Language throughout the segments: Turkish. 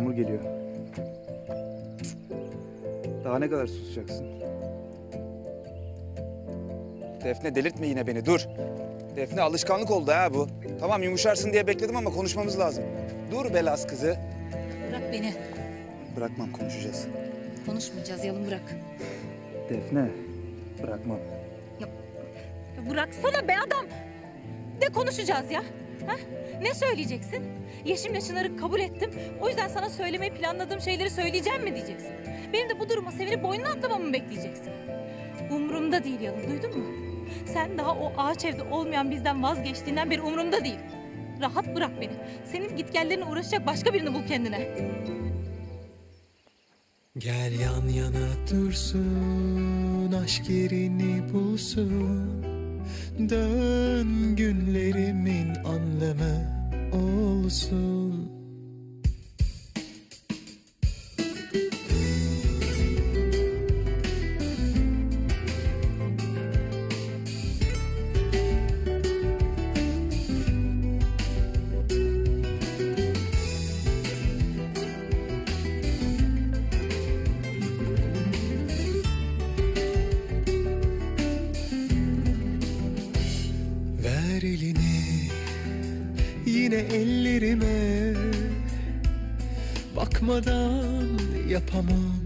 Yağmur geliyor. Daha ne kadar susacaksın? Defne delirtme yine beni dur. Defne alışkanlık oldu ha bu. Tamam yumuşarsın diye bekledim ama konuşmamız lazım. Dur Belas kızı. Bırak beni. Bırakmam konuşacağız. Konuşmayacağız yalın bırak. Defne bırakmam. Ya bıraksana be adam. Ne konuşacağız ya? Ha? Ne söyleyeceksin? Yeşim'le Çınar'ı kabul ettim. O yüzden sana söylemeyi planladığım şeyleri söyleyeceğim mi diyeceksin? Benim de bu duruma sevinip boynuna atlamamı mı bekleyeceksin? Umurumda değil Yalın duydun mu? Sen daha o ağaç evde olmayan bizden vazgeçtiğinden beri umurumda değil. Rahat bırak beni. Senin gitgellerine uğraşacak başka birini bul kendine. Gel yan yana dursun aşk yerini bulsun Dön günlerimin anlamı olsun ellerime. Bakmadan yapamam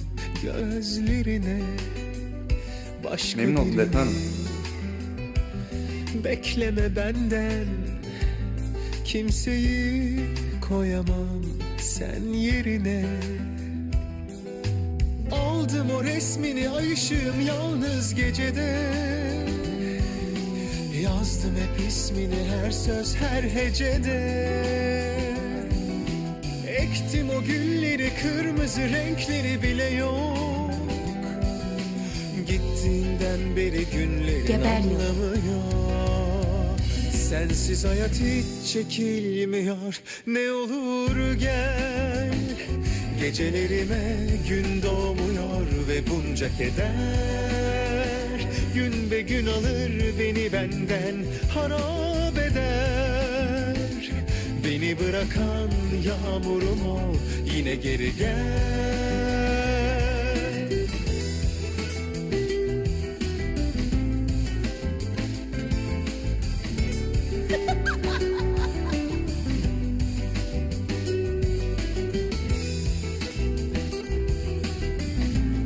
gözlerine. Başka Memnun oldum birini Bekleme benden. Kimseyi koyamam sen yerine. Aldım o resmini ay ışığım yalnız gecede Yazdım hep ismini her söz her hecede. Ektim o gülleri kırmızı renkleri bile yok. Gittiğinden beri günlerin Geber anlamı yok. Sensiz hayat hiç çekilmiyor. Ne olur gel. Gecelerime gün doğmuyor ve bunca keder Gün be gün alır beni benden harap eder Beni bırakan yağmurum ol yine geri gel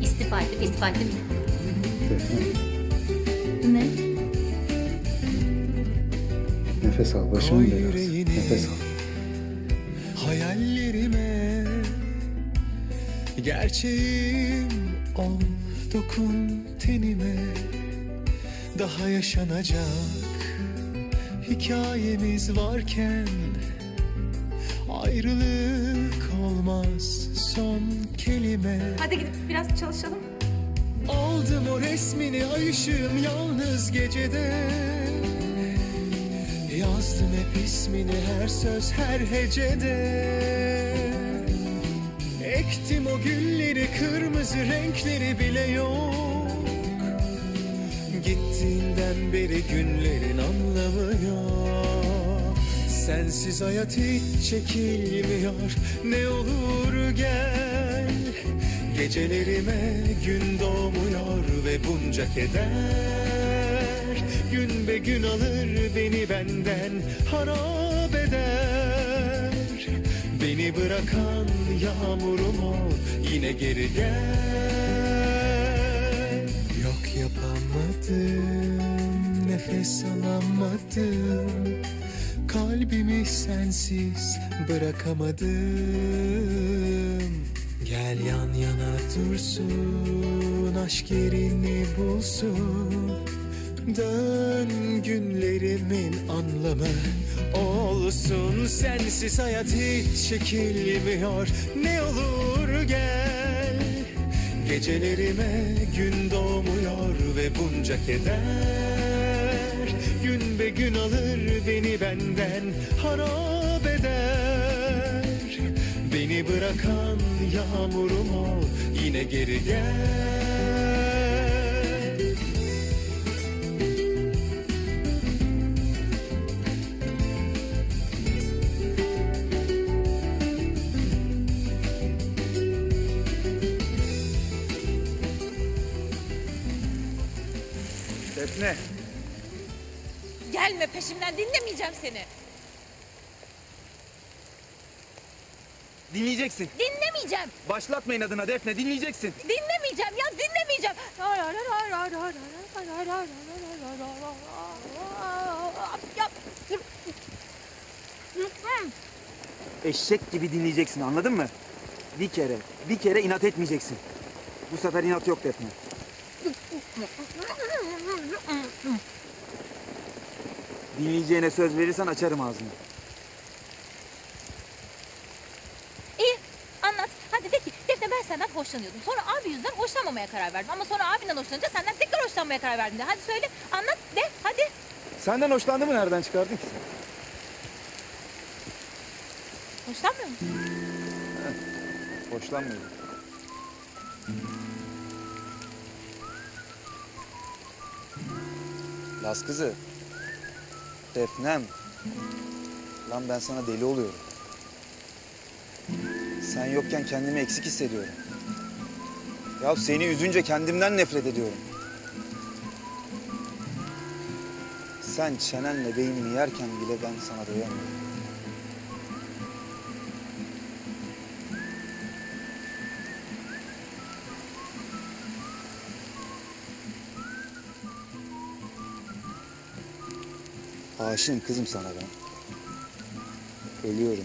İstifa ettim, istifa ettim. Ne? nefes al belası. yüreğini. Nefes al. hayallerime Gerçeğim ol dokun tenime Daha yaşanacak hikayemiz varken Ayrılık olmaz son kelime Hadi gidip biraz çalışalım. Aldım o resmini ay ışığım yalnız gecede. Yazdım hep ismini her söz her hecede. Ektim o gülleri kırmızı renkleri bile yok. Gittiğinden beri günlerin anlamı yok. Sensiz hayat hiç çekilmiyor. Ne olur gel Gecelerime gün doğmuyor ve bunca keder. Gün be gün alır beni benden harap eder. Beni bırakan yağmurum ol yine geri gel. Yok yapamadım nefes alamadım. Kalbimi sensiz bırakamadım Gel yan yana dursun aşk yerini bulsun. Dön günlerimin anlamı olsun. Sensiz hayat hiç çekilmiyor. Ne olur gel Gecelerime gün doğmuyor ve bunca keder. Gün be gün alır beni benden harap eder Bırakan yağmurum ol Yine geri gel Defne Gelme peşimden dinlemeyeceğim seni. Dinleyeceksin. Dinlemeyeceğim. Başlatma inadına Defne dinleyeceksin. Dinlemeyeceğim ya dinlemeyeceğim. Ya, Eşek gibi dinleyeceksin anladın mı? Bir kere, bir kere inat etmeyeceksin. Bu sefer inat yok Defne. Dinleyeceğine söz verirsen açarım ağzını. İyi anlat. Hadi de ki Defne ben senden hoşlanıyordum. Sonra abi yüzünden hoşlanmamaya karar verdim. Ama sonra abinden hoşlanınca senden tekrar hoşlanmaya karar verdim de. Hadi söyle anlat de hadi. Senden hoşlandı mı nereden çıkardın ki? Hoşlanmıyor musun? Hoşlanmıyorum. Las kızı. Defnem. Lan ben sana deli oluyorum. Sen yokken kendimi eksik hissediyorum. Ya seni üzünce kendimden nefret ediyorum. Sen çenenle beynimi yerken bile ben sana doyamıyorum. Aşığım kızım sana ben. Ölüyorum.